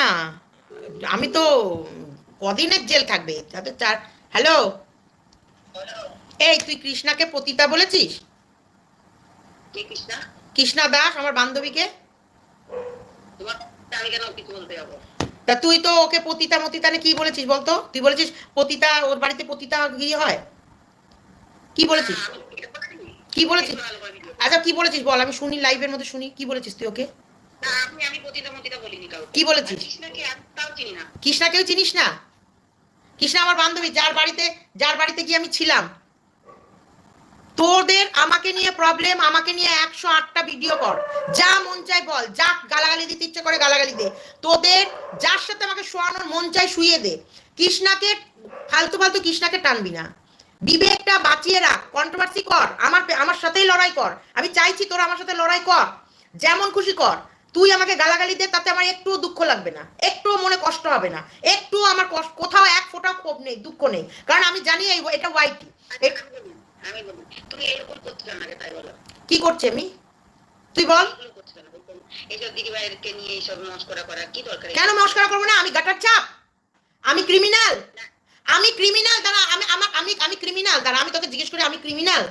না। আমি তো কদিনের জেল থাকবে। তাতে চার হ্যালো? এই তুই কৃষ্ণাকে পতিতা বলেছিস? কৃষ্ণা? দাস আমার বান্ধবীকে? তা তুই তো ওকে পতিতা মতিতানে কি বলেছিস বলতো? তুই বলেছিস পতিতা ওর বাড়িতে পতিতা গিয়ে হয়? কি বলেছিস? বলিনি। কি বলেছিস। আচ্ছা কি বলেছিস বল? আমি শুনি লাইভের মধ্যে শুনি। কি বলেছিস তুই ওকে? না, আপনি আমি পতিতা মতিতা বলিনি কাউকে। কি বলেছিস? কৃষ্ণাকে একটাও চিনি না। কৃষ্ণাকেও চিনিস না? কৃষ্ণা আমার বান্ধবী যার বাড়িতে যার বাড়িতে গিয়ে আমি ছিলাম। তোদের আমাকে নিয়ে প্রবলেম আমাকে নিয়ে একশো আটটা ভিডিও কর। যা মন চাই বল যা গালাগালি দিতে ইচ্ছে করে গালাগালি দে। তোদের যার সাথে আমাকে শোয়ানোর মন চাই শুয়ে দে। কৃষ্ণাকে ফালতু ফালতু কৃষ্ণাকে টানবি না। বিবেকটা বাঁচিয়ে রাখ কন্ট্রোভার্সি কর। আমার আমার সাথেই লড়াই কর। আমি চাইছি তোরা আমার সাথে লড়াই কর। যেমন খুশি কর। তুই আমাকে গালাগালি দে তাতে আমার একটুও দুঃখ লাগবে না। একটুও মনে কষ্ট হবে না। একটু আমার কোথাও এক ফোঁটাও ক্ষোভ নেই দুঃখ নেই। কারণ আমি জানি এটা ওয়াইটি আমি। তুমি এরকম করতে চাও না। কে, তাই বলো। কি করছে আমি? তুই বল। এইসব দিদিভাইদেরকে নিয়ে এইসব মস্করা করা কি দরকার? কেন মস্করা করব না? আমি গাটার চাপ। আমি ক্রিমিনাল আমি ক্রিমিনাল দাঁড়া আমি আমার আমি আমি ক্রিমিনাল দাঁড়া আমি তোকে জিজ্ঞেস করি আমি ক্রিমিনাল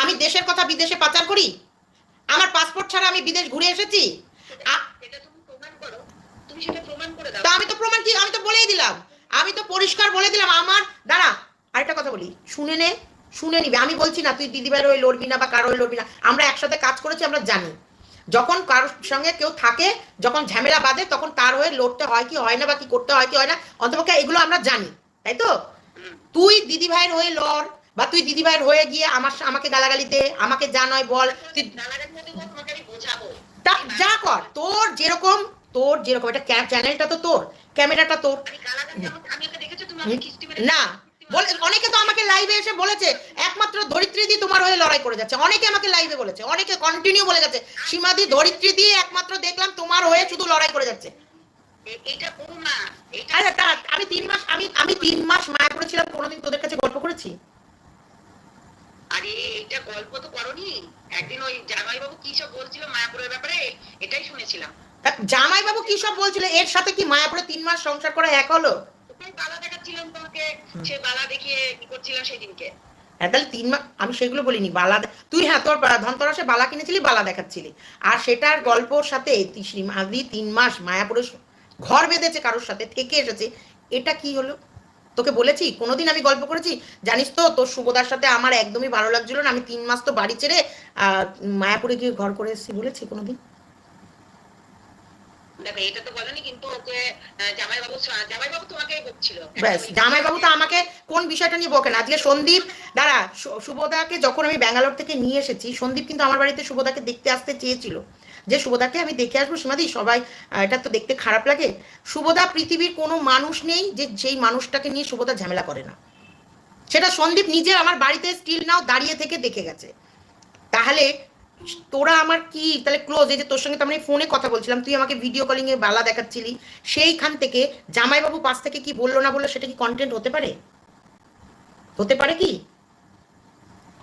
আমি দেশের কথা বিদেশে পাচার করি? আমার পাসপোর্ট ছাড়া আমি বিদেশ ঘুরে এসেছি? তা আমি তো প্রমাণ কি আমি তো বলেই দিলাম। আমি তো পরিষ্কার বলে দিলাম আমার দাঁড়া আরেকটা কথা বলি। শুনে নে শুনে নিবি। আমি বলছি না তুই দিদিভাইয়ের হয়ে লড়বি না বা কারও হয়ে লড়বি না। আমরা একসাথে কাজ করেছি আমরা জানি। যখন কারোর সঙ্গে কেউ থাকে যখন ঝামেলা বাঁধে তখন তার হয়ে লড়তে হয় কি হয় না বা কি করতে হয় কি হয় না। অন্তপক্ষে এগুলো আমরা জানি তাই তো। তুই দিদিভাইয়ের হয়ে লড় বা তুই দিদিভাইয়ের হয়ে গিয়ে আমার আমাকে গালাগালি দে আমাকে যা নয় বল তুই গালাগালি তা- যা কর তোর যেরকম তোর যেরকম এটা চ্যানেলটা তো তোর ক্যামেরাটা তোর। না বলে অনেকে তো আমাকে লাইভে এসে বলেছে একমাত্র ধরিত্রী দি তোমার হয়ে লড়াই করে যাচ্ছে। অনেকে আমাকে লাইভে বলেছে অনেকে কন্টিনিউ বলে যাচ্ছে সীমাদি ধরিত্রী দি একমাত্র দেখলাম তোমার হয়ে শুধু লড়াই করে যাচ্ছে। আমি তিন মাস আমি আমি তিন মাস মায়া করেছিলাম কোনোদিন তোদের কাছে গল্প করেছি? আরে এইটা গল্প তো করনি। একদিন ওই জামাই বাবু কি সব বলছিল মায়াপুরের ব্যাপারে এটাই শুনেছিলাম। তা জামাইবাবু কি সব বলছিল? এর সাথে কি মায়াপুরে তিন মাস সংসার করা এক হলো? বালা দেখাচ্ছিলাম তোমাকে সে বালা দেখিয়ে কি করছিলাম সেদিনকে। হ্যাঁ তাহলে তিন মাস আমি সেগুলো বলিনি বালা তুই হ্যাঁ তোর ধনতরাসে বালা কিনেছিলি বালা দেখাচ্ছিলি। আর সেটার গল্পর সাথে তিন মাস মায়াপুরে ঘর বেঁধেছে কারোর সাথে থেকে এসেছে। এটা কি হলো? তোকে বলেছি কোনোদিন আমি গল্প করেছি? জানিস তো তোর শুভদার সাথে আমার একদমই ভালো লাগছিল না আমি তিন মাস তো বাড়ি ছেড়ে আহ, মায়াপুরে গিয়ে ঘর করে এসেছি বলেছি কোনোদিন। দেখো এটা তো বলেনি কিন্তু ওকে জামাই বাবু জামাই বাবু তোমাকে বকছিল। ব্যাস জামাইবাবু তো আমাকে কোন বিষয়টা নিয়ে বকেন আজকে সন্দীপ দাঁড়া শুভদাকে যখন আমি ব্যাঙ্গালোর থেকে নিয়ে এসেছি সন্দীপ কিন্তু আমার বাড়িতে শুভদাকে দেখতে আসতে চেয়েছিল। যে শুভদাকে আমি দেখে আসব সীমাদি সবাই এটা তো দেখতে খারাপ লাগে। শুভদা পৃথিবীর কোনো মানুষ নেই যে যেই মানুষটাকে নিয়ে শুভদা ঝামেলা করে না। সেটা সন্দীপ নিজে আমার বাড়িতে স্টিল নাও দাঁড়িয়ে থেকে দেখে গেছে। তাহলে তোরা আমার কি? তাহলে ক্লোজ এই যে তোর সঙ্গে তো আমি ফোনে কথা বলছিলাম, তুই আমাকে ভিডিও কলিং এ বালা দেখাচ্ছিলি, সেইখান থেকে জামাইবাবু পাশ থেকে কি বলল না বলল সেটা কি কন্টেন্ট হতে পারে? হতে পারে কি?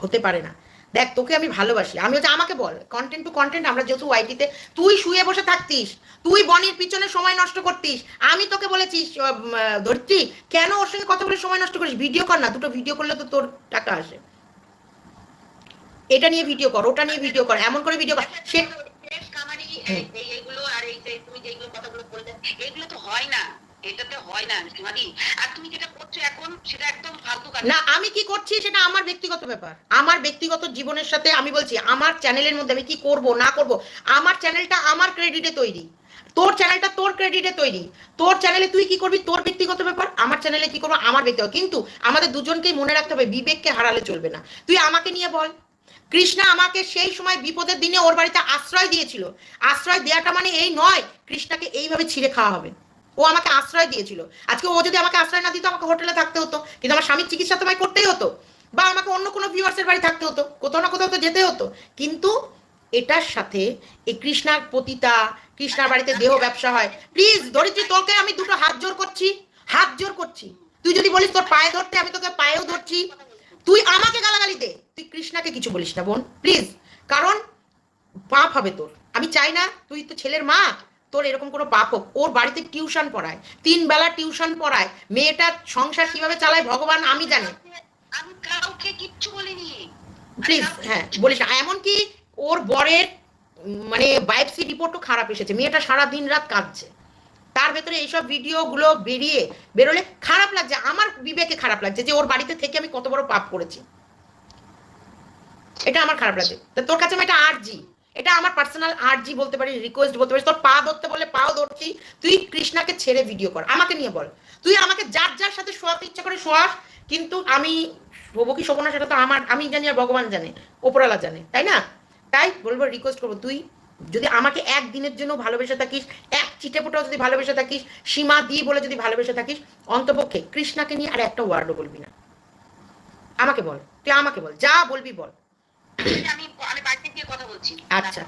হতে পারে না। দেখ, তোকে আমি ভালোবাসি। আমি হচ্ছে, আমাকে বল কন্টেন্ট টু কন্টেন্ট আমরা যেহেতু ওয়াইটিতে তুই শুয়ে বসে থাকতিস, তুই বনির পিছনে সময় নষ্ট করতিস, আমি তোকে বলেছি ধরছি কেন ওর সঙ্গে কথা বলে সময় নষ্ট করিস? ভিডিও কর না, দুটো ভিডিও করলে তো তোর টাকা আসে। এটা নিয়ে ভিডিও কর ওটা নিয়ে ভিডিও কর এমন করে ভিডিও কর। সে শেষ কামারি এই- এই- এইগুলো আর এই তুমি যেগুলো কথাগুলো বললে এগুলো তো হয় না এটাতে হয় না সীমাদি আর তুমি যেটা করছ এখন সেটা একদম ফালতু কাজ। না আমি কি করছি সেটা আমার ব্যক্তিগত ব্যাপার। আমার ব্যক্তিগত জীবনের সাথে আমি বলছি আমার চ্যানেলের মধ্যে আমি কি করব না করব আমার চ্যানেলটা আমার ক্রেডিটে তৈরি। তোর চ্যানেলটা তোর ক্রেডিটে তৈরি। তোর চ্যানেলে তুই কি করবি তোর ব্যক্তিগত ব্যাপার আমার চ্যানেলে কি করব আমার ব্যক্তিগত। কিন্তু আমাদের দুজনকেই মনে রাখতে হবে বিবেককে হারালে চলবে না। তুই আমাকে নিয়ে বল কৃষ্ণা আমাকে সেই সময় বিপদের দিনে ওর বাড়িতে আশ্রয় দিয়েছিল। আশ্রয় দেওয়াটা মানে এই নয়, কৃষ্ণাকে এইভাবে ছিঁড়ে খাওয়া হবে। ও আমাকে আশ্রয় দিয়েছিল। আজকে ও যদি আমাকে আশ্রয় না দিত, আমাকে হোটেলে থাকতে হতো। কিন্তু আমার স্বামীর চিকিৎসা তোমায় করতেই হতো বা আমাকে অন্য কোনো ভিউয়ার্সের বাড়ি থাকতে হতো, কোথাও না কোথাও তো যেতে হতো। কিন্তু এটার সাথে এই কৃষ্ণার পতিতা, কৃষ্ণার বাড়িতে দেহ ব্যবসা হয়। প্লিজ ধরিত্রী তোকে আমি দুটো হাত জোর করছি, হাত জোর করছি। তুই যদি বলিস তোর পায়ে ধরতে, আমি তোকে পায়েও ধরছি। তুই আমাকে গালাগালি দে। কৃষ্ণাকে কিছু বলিস না বোন। প্লিজ কারণ পাপ হবে তোর। আমি চাই না তুই তো ছেলের মা তোর এরকম কোনো পাপ হোক। ওর বাড়িতে টিউশন পড়ায় তিন বেলা টিউশন পড়ায় মেয়েটার সংসার কীভাবে চালায় ভগবান আমি জানি। আমি কাউকে কিচ্ছু বলিনি। প্লিজ হ্যাঁ বলিস না। এমনকি ওর বরের মানে বায়োপসি রিপোর্টও খারাপ এসেছে। মেয়েটা সারা দিন রাত কাঁদছে। তার ভেতরে এইসব ভিডিওগুলো বেরিয়ে বেরোলে খারাপ লাগছে। আমার বিবেকে খারাপ লাগছে যে ওর বাড়িতে থেকে আমি কত বড় পাপ করেছি। এটা আমার খারাপ লাগে। তোর কাছে আমি একটা আর্জি এটা আমার পার্সোনাল আর্জি বলতে পারি রিকোয়েস্ট বলতে পারিস। তোর পা ধরতে বলে পাও ধরছি। তুই কৃষ্ণাকে ছেড়ে ভিডিও কর। আমাকে নিয়ে বল। তুই আমাকে যার যার সাথে শোয়াতে ইচ্ছা করে শোয়াস, কিন্তু আমি শোবো কি শোবো না সেটা তো আমার, আমি জানি আর ভগবান জানে ওপরালা জানে, তাই না? তাই বলব রিকোয়েস্ট করব, তুই যদি আমাকে একদিনের জন্য ভালোবেসে থাকিস, এক চিটে পোটাও যদি ভালোবেসে থাকিস, সীমা দি বলে যদি ভালোবেসে থাকিস, অন্তপক্ষে কৃষ্ণাকে নিয়ে আর একটা ওয়ার্ডও বলবি না। আমাকে বল, তুই আমাকে বল, যা বলবি বল। আমি আমি বাড়িতে গিয়ে কথা বলছি। আচ্ছা।